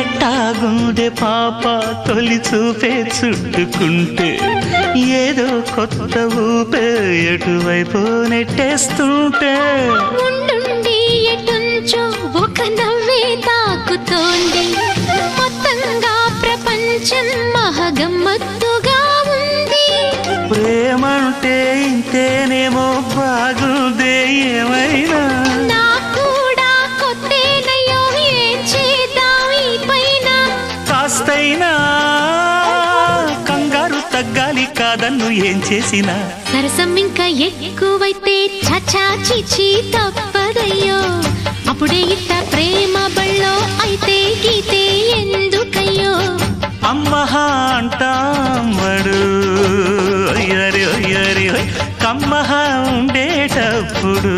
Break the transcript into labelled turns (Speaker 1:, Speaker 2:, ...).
Speaker 1: ఎట్టాగుండే పాప తొలి చూపే చుట్టుకుంటే? ఏదో కొత్త ఊపే ఎటువైపు నెట్టేస్తుంటే
Speaker 2: ఉండుండి ఎటుంచో ఒక నవ్వే తాకుతోంది. మొత్తంగా ప్రపంచం మహగమ్మత్తుగా ఉంది.
Speaker 1: ప్రేమంటే ఇంతేనేమో బాగుందే ఏమైనా? కాస్తైనా కంగారు తగ్గాలి కాదన్ను ఏం చేసినా.
Speaker 2: సరసం ఇంకా ఎక్కువైతే చచా చిచి తప్పదయ్యో. అప్పుడే ఇట్ట ప్రేమ బళ్ళో అయితే గీతే ఎందుకయ్యో?
Speaker 1: అమ్మహ అంటామడు కమ్మహ ఉండేటప్పుడు